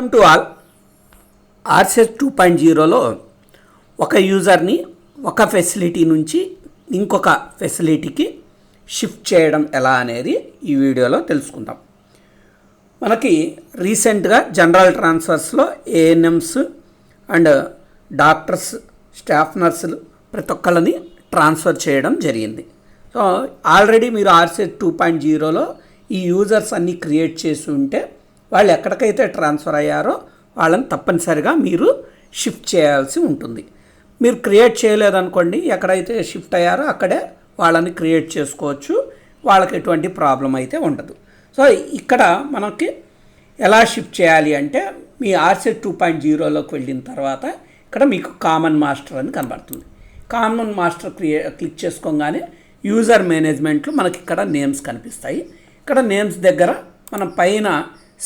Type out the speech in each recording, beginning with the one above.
Welcome to all. ఆర్సెస్ two point జీరోలో ఒక యూజర్ని ఒక ఫెసిలిటీ నుంచి ఇంకొక ఫెసిలిటీకి షిఫ్ట్ చేయడం ఎలా అనేది ఈ వీడియోలో తెలుసుకుందాం. మనకి రీసెంట్గా జనరల్ ట్రాన్స్ఫర్స్లో ఏఎన్ఎమ్స్ అండ్ డాక్టర్స్ స్టాఫ్ నర్సులు ప్రతి ఒక్కళ్ళని ట్రాన్స్ఫర్ చేయడం జరిగింది. సో ఆల్రెడీ మీరు ఆర్సెస్ టూ పాయింట్ జీరోలో ఈ యూజర్స్ అన్నీ క్రియేట్ చేసి ఉంటే వాళ్ళు ఎక్కడికైతే ట్రాన్స్ఫర్ అయ్యారో వాళ్ళని తప్పనిసరిగా మీరు షిఫ్ట్ చేయాల్సి ఉంటుంది. మీరు క్రియేట్ చేయలేదనుకోండి ఎక్కడైతే షిఫ్ట్ అయ్యారో అక్కడే వాళ్ళని క్రియేట్ చేసుకోవచ్చు. వాళ్ళకి ఎటువంటి ప్రాబ్లం అయితే ఉండదు. సో ఇక్కడ మనకి ఎలా షిఫ్ట్ చేయాలి అంటే మీ ఆర్సెట్ టూ పాయింట్ జీరోలోకి వెళ్ళిన తర్వాత ఇక్కడ మీకు కామన్ మాస్టర్ అని కనబడుతుంది. కామన్ మాస్టర్ క్రియే క్లిక్ చేసుకోగానే యూజర్ మేనేజ్మెంట్లో మనకి ఇక్కడ నేమ్స్ కనిపిస్తాయి. ఇక్కడ నేమ్స్ దగ్గర మనం పైన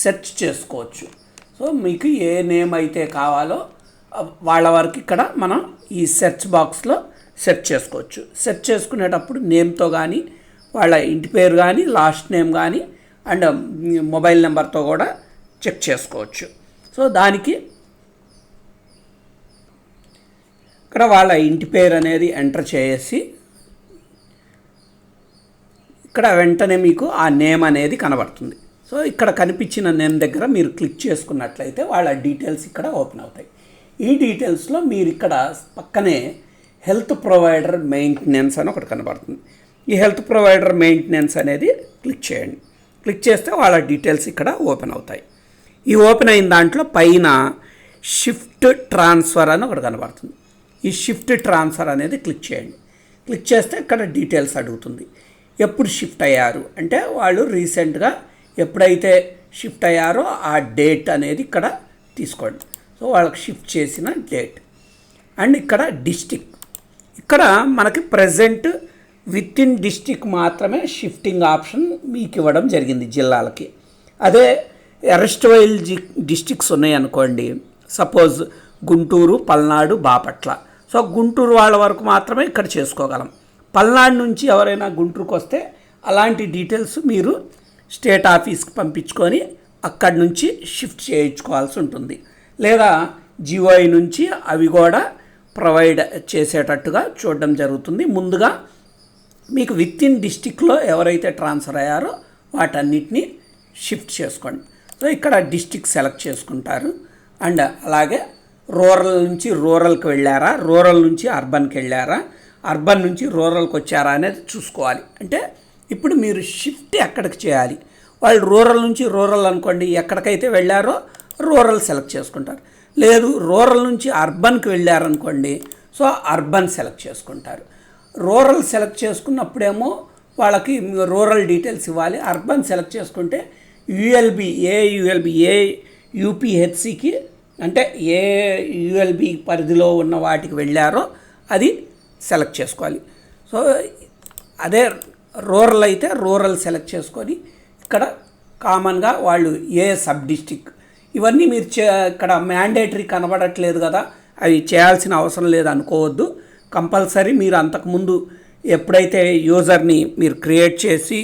సెర్చ్ చేసుకోవచ్చు. సో మీకు ఏ నేమ్ అయితే కావాలో వాళ్ళ వరకు ఇక్కడ మనం ఈ సెర్చ్ బాక్స్లో సెర్చ్ చేసుకోవచ్చు. సెర్చ్ చేసుకునేటప్పుడు నేమ్తో కానీ వాళ్ళ ఇంటి పేరు కానీ లాస్ట్ నేమ్ కానీ అండ్ మొబైల్ నెంబర్తో కూడా చెక్ చేసుకోవచ్చు. సో దానికి ఇక్కడ వాళ్ళ ఇంటి పేరు అనేది ఎంటర్ చేసి ఇక్కడ వెంటనే మీకు ఆ నేమ్ అనేది కనబడుతుంది. సో ఇక్కడ కనిపించిన నేమ్ దగ్గర మీరు క్లిక్ చేసుకున్నట్లయితే వాళ్ళ డీటెయిల్స్ ఇక్కడ ఓపెన్ అవుతాయి. ఈ డీటెయిల్స్లో మీరు ఇక్కడ పక్కనే హెల్త్ ప్రొవైడర్ మెయింటెనెన్స్ అని ఒకటి కనబడుతుంది. ఈ హెల్త్ ప్రొవైడర్ మెయింటెనెన్స్ అనేది క్లిక్ చేయండి. క్లిక్ చేస్తే వాళ్ళ డీటెయిల్స్ ఇక్కడ ఓపెన్ అవుతాయి. ఈ ఓపెన్ అయిన దాంట్లో పైన షిఫ్ట్ ట్రాన్స్ఫర్ అని ఒకటి కనబడుతుంది. ఈ షిఫ్ట్ ట్రాన్స్ఫర్ అనేది క్లిక్ చేయండి. క్లిక్ చేస్తే ఇక్కడ డీటెయిల్స్ అడుగుతుంది. ఎప్పుడు షిఫ్ట్ అయ్యారు? అంటే వాళ్ళు రీసెంట్గా ఎప్పుడైతే షిఫ్ట్ అయ్యారో ఆ డేట్ అనేది ఇక్కడ తీసుకోండి. సో వాళ్ళకి షిఫ్ట్ చేసిన డేట్ అండ్ ఇక్కడ డిస్టిక్ ఇక్కడ మనకి ప్రజెంట్ విత్ ఇన్ డిస్టిక్ మాత్రమే షిఫ్టింగ్ ఆప్షన్ మీకు ఇవ్వడం జరిగింది జిల్లాలకి. అదే అరెస్ట్ వైల్ జి డిస్టిక్స్ ఉన్నాయనుకోండి సపోజ్ గుంటూరు పల్నాడు బాపట్ల. సో గుంటూరు వాళ్ళ వరకు మాత్రమే ఇక్కడ చేసుకోగలం. పల్నాడు నుంచి ఎవరైనా గుంటూరుకు వస్తే అలాంటి డీటెయిల్స్ మీరు స్టేట్ ఆఫీస్కి పంపించుకొని అక్కడి నుంచి షిఫ్ట్ చేయించుకోవాల్సి ఉంటుంది. లేదా జిఓఐ నుంచి అవి కూడా ప్రొవైడ్ చేసేటట్టుగా చూడడం జరుగుతుంది. ముందుగా మీకు విత్ ఇన్ డిస్టిక్లో ఎవరైతే ట్రాన్స్ఫర్ అయ్యారో వాటన్నిటిని షిఫ్ట్ చేసుకోండి. సో ఇక్కడ డిస్టిక్ సెలెక్ట్ చేసుకుంటారు. అండ్ అలాగే రూరల్ నుంచి రూరల్కి వెళ్ళారా రూరల్ నుంచి అర్బన్కి వెళ్ళారా అర్బన్ నుంచి రూరల్కి వచ్చారా అనేది చూసుకోవాలి. అంటే ఇప్పుడు మీరు షిఫ్ట్ ఎక్కడికి చేయాలి? వాళ్ళు రూరల్ నుంచి రూరల్ అనుకోండి ఎక్కడికైతే వెళ్ళారో రూరల్ సెలెక్ట్ చేసుకుంటారు. లేదు రూరల్ నుంచి అర్బన్కి వెళ్ళారనుకోండి సో అర్బన్ సెలెక్ట్ చేసుకుంటారు. రూరల్ సెలెక్ట్ చేసుకున్నప్పుడేమో వాళ్ళకి రూరల్ డీటెయిల్స్ ఇవ్వాలి. అర్బన్ సెలెక్ట్ చేసుకుంటే యుఎల్బి ఏ యుఎల్బి ఏ యూపీహెచ్సికి అంటే ఏ యుఎల్బి పరిధిలో ఉన్న వాటికి వెళ్ళారో అది సెలెక్ట్ చేసుకోవాలి. సో అదే రూరల్ అయితే రూరల్ సెలెక్ట్ చేసుకొని ఇక్కడ కామన్గా వాళ్ళు ఏ సబ్ డిస్టిక్ ఇవన్నీ మీరు చే ఇక్కడ మ్యాండేటరీ కనబడట్లేదు కదా అవి చేయాల్సిన అవసరం లేదు అనుకోవద్దు. కంపల్సరీ మీరు అంతకుముందు ఎప్పుడైతే యూజర్ని మీరు క్రియేట్ చేసి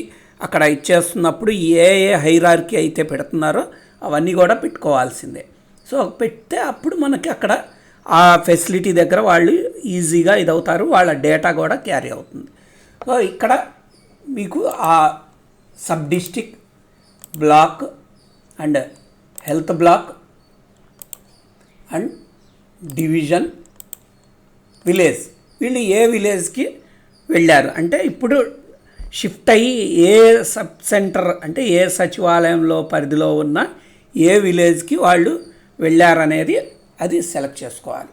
అక్కడ ఇచ్చేస్తున్నప్పుడు ఏ ఏ హైరార్కీ అయితే పెడుతున్నారో అవన్నీ కూడా పెట్టుకోవాల్సిందే. సో పెడితే అప్పుడు మనకి అక్కడ ఆ ఫెసిలిటీ దగ్గర వాళ్ళు ఈజీగా ఇదవుతారు వాళ్ళ డేటా కూడా క్యారీ అవుతుంది. సో ఇక్కడ మీకు ఆ sub district block and health block and division village. వీళ్ళు ఏ విలేజ్కి వెళ్ళారు? అంటే ఇప్పుడు షిఫ్ట్ అయ్యి ఏ సబ్ సెంటర్ అంటే ఏ సచివాలయంలో పరిధిలో ఉన్న ఏ విలేజ్కి వాళ్ళు వెళ్ళారనేది అది సెలెక్ట్ చేసుకోవాలి.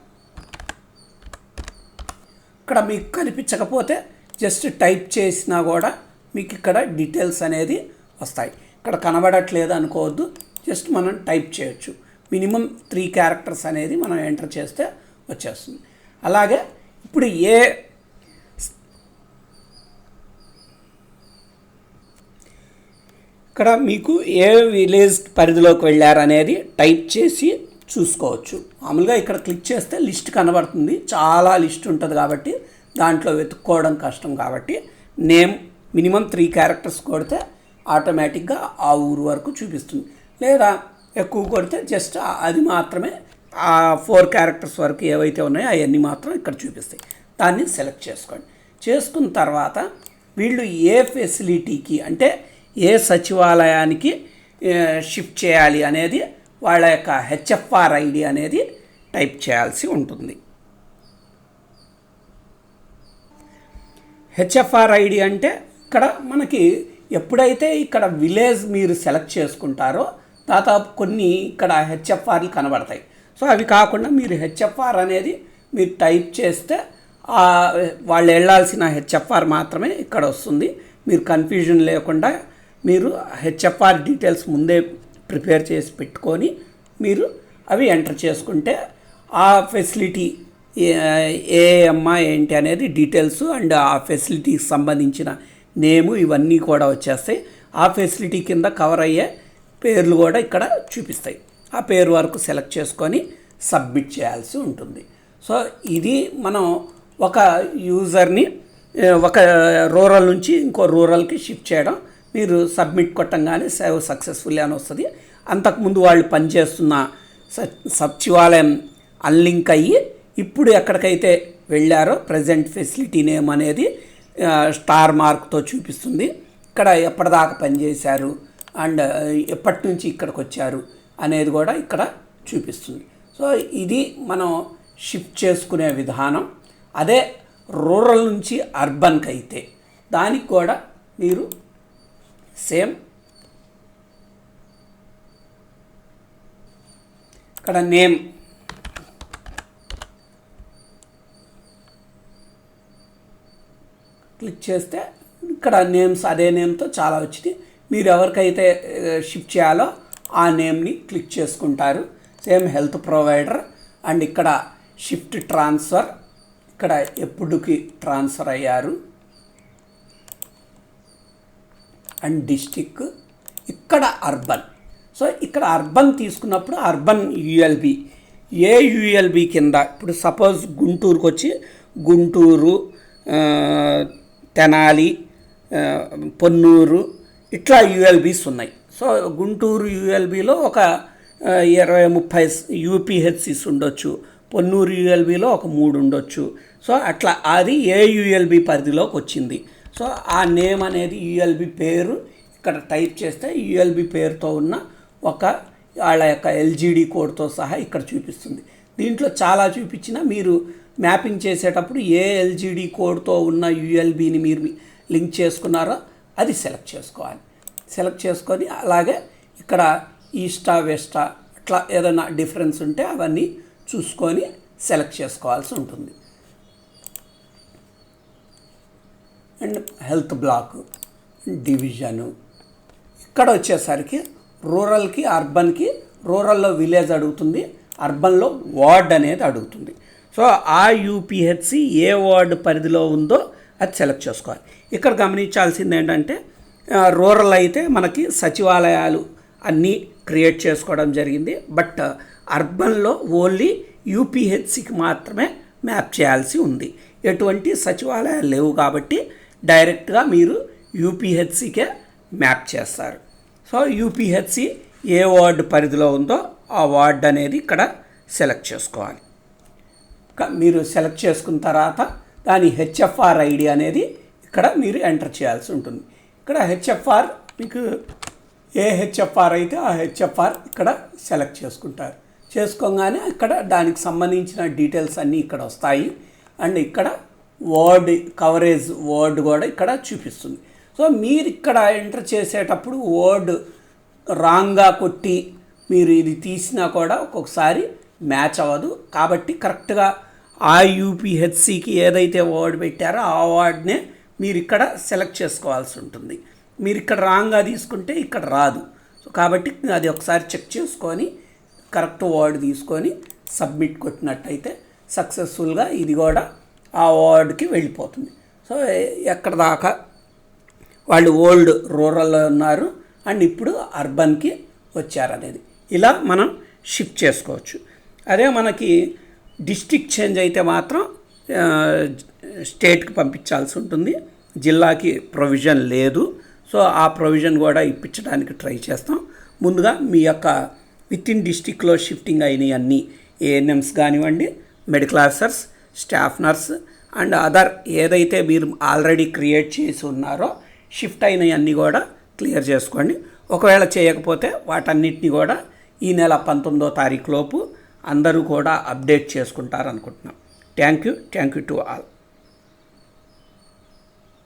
ఇక్కడ మీకు కనిపించకపోతే జస్ట్ టైప్ చేసినా కూడా మీకు ఇక్కడ డీటెయిల్స్ అనేది వస్తాయి. ఇక్కడ కనబడట్లేదు అనుకోవద్దు. జస్ట్ మనం టైప్ చేయొచ్చు. మినిమం త్రీ క్యారెక్టర్స్ అనేది మనం ఎంటర్ చేస్తే వచ్చేస్తుంది. అలాగే ఇప్పుడు ఏ ఇక్కడ మీకు ఏ విలేజ్ పరిధిలోకి వెళ్ళారనేది టైప్ చేసి చూసుకోవచ్చు. మామూలుగా ఇక్కడ క్లిక్ చేస్తే లిస్ట్ కనబడుతుంది. చాలా లిస్ట్ ఉంటుంది కాబట్టి దాంట్లో వెతుక్కోవడం కష్టం కాబట్టి నేమ్ మినిమం త్రీ క్యారెక్టర్స్ కొడితే ఆటోమేటిక్గా ఆ ఊరు వరకు చూపిస్తుంది. లేదా ఎక్కువ కొడితే జస్ట్ అది మాత్రమే ఆ ఫోర్ క్యారెక్టర్స్ వరకు ఏవైతే ఉన్నాయో అవన్నీ మాత్రం ఇక్కడ చూపిస్తాయి. దాన్ని సెలెక్ట్ చేసుకోండి. చేసుకున్న తర్వాత వీళ్ళు ఏ ఫెసిలిటీకి అంటే ఏ సచివాలయానికి షిఫ్ట్ చేయాలి అనేది వాళ్ళ యొక్క హెచ్ఎఫ్ఆర్ ఐడి అనేది టైప్ చేయాల్సి ఉంటుంది. హెచ్ఎఫ్ఆర్ ఐడి అంటే ఇక్కడ మనకి ఎప్పుడైతే ఇక్కడ విలేజ్ మీరు సెలెక్ట్ చేసుకుంటారో దాదాపు కొన్ని ఇక్కడ హెచ్ఎఫ్ఆర్లు కనబడతాయి. సో అవి కాకుండా మీరు హెచ్ఎఫ్ఆర్ అనేది మీరు టైప్ చేస్తే వాళ్ళు వెళ్ళాల్సిన హెచ్ఎఫ్ఆర్ మాత్రమే ఇక్కడ వస్తుంది. మీరు కన్ఫ్యూజన్ లేకుండా మీరు హెచ్ఎఫ్ఆర్ డీటెయిల్స్ ముందే ప్రిపేర్ చేసి పెట్టుకొని మీరు అవి ఎంటర్ చేసుకుంటే ఆ ఫెసిలిటీ ఏ అమ్మ ఏంటి అనేది డీటెయిల్స్ అండ్ ఆ ఫెసిలిటీకి సంబంధించిన నేము ఇవన్నీ కూడా వచ్చేస్తాయి. ఆ ఫెసిలిటీ కింద కవర్ అయ్యే పేర్లు కూడా ఇక్కడ చూపిస్తాయి. ఆ పేరు వరకు సెలెక్ట్ చేసుకొని సబ్మిట్ చేయాల్సి ఉంటుంది. సో ఇది మనం ఒక యూజర్ని ఒక రూరల్ నుంచి ఇంకో రూరల్కి షిఫ్ట్ చేయడం. మీరు సబ్మిట్ కొట్టంగానే సేవ్ సక్సెస్ఫుల్ అని వస్తుంది. అంతకుముందు వాళ్ళు పనిచేస్తున్న సచివాలయం అన్లింక్ అయ్యి ఇప్పుడు ఎక్కడికైతే వెళ్ళారో ప్రజెంట్ ఫెసిలిటీ నేమ్ అనేది స్టార్ మార్క్తో చూపిస్తుంది. ఇక్కడ ఎప్పటిదాకా పనిచేశారు అండ్ ఎప్పటి నుంచి ఇక్కడికి వచ్చారు అనేది కూడా ఇక్కడ చూపిస్తుంది. సో ఇది మనం షిఫ్ట్ చేసుకునే విధానం. అదే రూరల్ నుంచి అర్బన్కి అయితే దానికి కూడా మీరు సేమ్ ఇక్కడ నేమ్ క్లిక్ చేస్తే ఇక్కడ నేమ్స్ అదే నేమ్తో చాలా వచ్చింది. మీరు ఎవరికైతే షిఫ్ట్ చేయాలో ఆ నేమ్ని క్లిక్ చేసుకుంటారు. సేమ్ హెల్త్ ప్రొవైడర్ అండ్ ఇక్కడ షిఫ్ట్ ట్రాన్స్ఫర్. ఇక్కడ ఎప్పుడుకి ట్రాన్స్ఫర్ అయ్యారు? And district. ఇక్కడ అర్బన్. సో ఇక్కడ అర్బన్ తీసుకున్నప్పుడు అర్బన్ యుఎల్బి. ఏ యుఎల్బి కింద ఇప్పుడు సపోజ్ గుంటూరుకు వచ్చి గుంటూరు తెనాలి పొన్నూరు ఇట్లా యుఎల్బీస్ ఉన్నాయి. సో గుంటూరు యూఎల్బీలో ఒక ఇరవై ముప్పై యూపీహెచ్సిస్ ఉండొచ్చు. పొన్నూరు యుఎల్బీలో ఒక మూడు ఉండొచ్చు. సో అట్లా అది ఏ యుఎల్బి పరిధిలోకి వచ్చింది. సో ఆ నేమ్ అనేది యుఎల్బి పేరు ఇక్కడ టైప్ చేస్తే యుఎల్బి పేరుతో ఉన్న ఒక వాళ్ళ యొక్క ఎల్జీడీ కోడ్తో సహా ఇక్కడ చూపిస్తుంది. దీంట్లో చాలా చూపించినా మీరు మ్యాపింగ్ చేసేటప్పుడు ఏ ఎల్జీడి కోడ్తో ఉన్న యుఎల్బిని మీరు లింక్ చేసుకున్నారో అది సెలెక్ట్ చేసుకోవాలి. సెలెక్ట్ చేసుకొని అలాగే ఇక్కడ ఈస్టా వెస్టా అట్లా ఏదైనా డిఫరెన్స్ ఉంటే అవన్నీ చూసుకొని సెలెక్ట్ చేసుకోవాల్సి ఉంటుంది. And health block division. ఇక్కడ వచ్చేసరికి రూరల్కి అర్బన్కి రూరల్లో విలేజ్ అడుగుతుంది. అర్బన్లో వార్డ్ అనేది అడుగుతుంది. సో ఆ యూపీహెచ్సి ఏ వార్డ్ పరిధిలో ఉందో అది సెలెక్ట్ చేసుకోవాలి. ఇక్కడ గమనించాల్సింది ఏంటంటే రూరల్ అయితే మనకి సచివాలయాలు అన్నీ క్రియేట్ చేసుకోవడం జరిగింది. బట్ అర్బన్లో ఓన్లీ యూపీహెచ్సికి మాత్రమే మ్యాప్ చేయాల్సి ఉంది. ఎటువంటి సచివాలయాలు లేవు కాబట్టి డైరెక్ట్గా మీరు యూపీహెచ్సికే మ్యాప్ చేస్తారు. సో యూపీహెచ్సి ఏ వార్డు పరిధిలో ఉందో ఆ వార్డ్ అనేది ఇక్కడ సెలెక్ట్ చేసుకోవాలి. మీరు సెలెక్ట్ చేసుకున్న తర్వాత దాని హెచ్ఎఫ్ఆర్ ఐడి అనేది ఇక్కడ మీరు ఎంటర్ చేయాల్సి ఉంటుంది. ఇక్కడ హెచ్ఎఫ్ఆర్ మీకు ఏ హెచ్ఎఫ్ఆర్ అయితే ఆ హెచ్ఎఫ్ఆర్ ఇక్కడ సెలెక్ట్ చేసుకుంటారు. చేసుకోగానే ఇక్కడ దానికి సంబంధించిన డీటెయిల్స్ అన్నీ ఇక్కడ వస్తాయి. అండ్ ఇక్కడ వర్డ్ కవరేజ్ వర్డ్ కూడా ఇక్కడ చూపిస్తుంది. సో మీరు ఇక్కడ ఎంటర్ చేసేటప్పుడు వర్డ్ రాంగ్గా కొట్టి మీరు ఇది తీసినా కూడా ఒక్కొక్కసారి మ్యాచ్ అవ్వదు. కాబట్టి కరెక్ట్గా ఆ యూపీహెచ్సికి ఏదైతే అవార్డు పెట్టారో ఆ అవార్డునే మీరు ఇక్కడ సెలెక్ట్ చేసుకోవాల్సి ఉంటుంది. మీరు ఇక్కడ రాంగ్గా తీసుకుంటే ఇక్కడ రాదు. సో కాబట్టి అది ఒకసారి చెక్ చేసుకొని కరెక్ట్ అవార్డు తీసుకొని సబ్మిట్ కొట్టినట్టయితే సక్సెస్ఫుల్గా ఇది కూడా ఆ అవార్డుకి వెళ్ళిపోతుంది. సో ఎక్కడ దాకా వాళ్ళు ఓల్డ్ రూరల్లో ఉన్నారు. అండ్ ఇప్పుడు అర్బన్కి వచ్చారనేది ఇలా మనం షిఫ్ట్ చేసుకోవచ్చు. అదే మనకి డిస్టిక్ చేంజ్ అయితే మాత్రం స్టేట్కి పంపించాల్సి ఉంటుంది. జిల్లాకి ప్రొవిజన్ లేదు. సో ఆ ప్రొవిజన్ కూడా ఇప్పించడానికి ట్రై చేస్తాం. ముందుగా మీ యొక్క విత్ ఇన్ డిస్టిక్లో షిఫ్టింగ్ అయినవి అన్నీ ఏఎన్ఎంస్ కానివ్వండి medical officers staff nurse and other ఏదైతే మీరు ఆల్రెడీ క్రియేట్ చేసి ఉన్నారో షిఫ్ట్ అయినవన్నీ కూడా క్లియర్ చేసుకోండి. ఒకవేళ చేయకపోతే వాటన్నిటిని కూడా ఈ నెల పంతొమ్మిదో తారీఖులోపు అందరూ కూడా అప్డేట్ చేసుకుంటారు అనుకుంటున్నాం thank you. Thank you to all.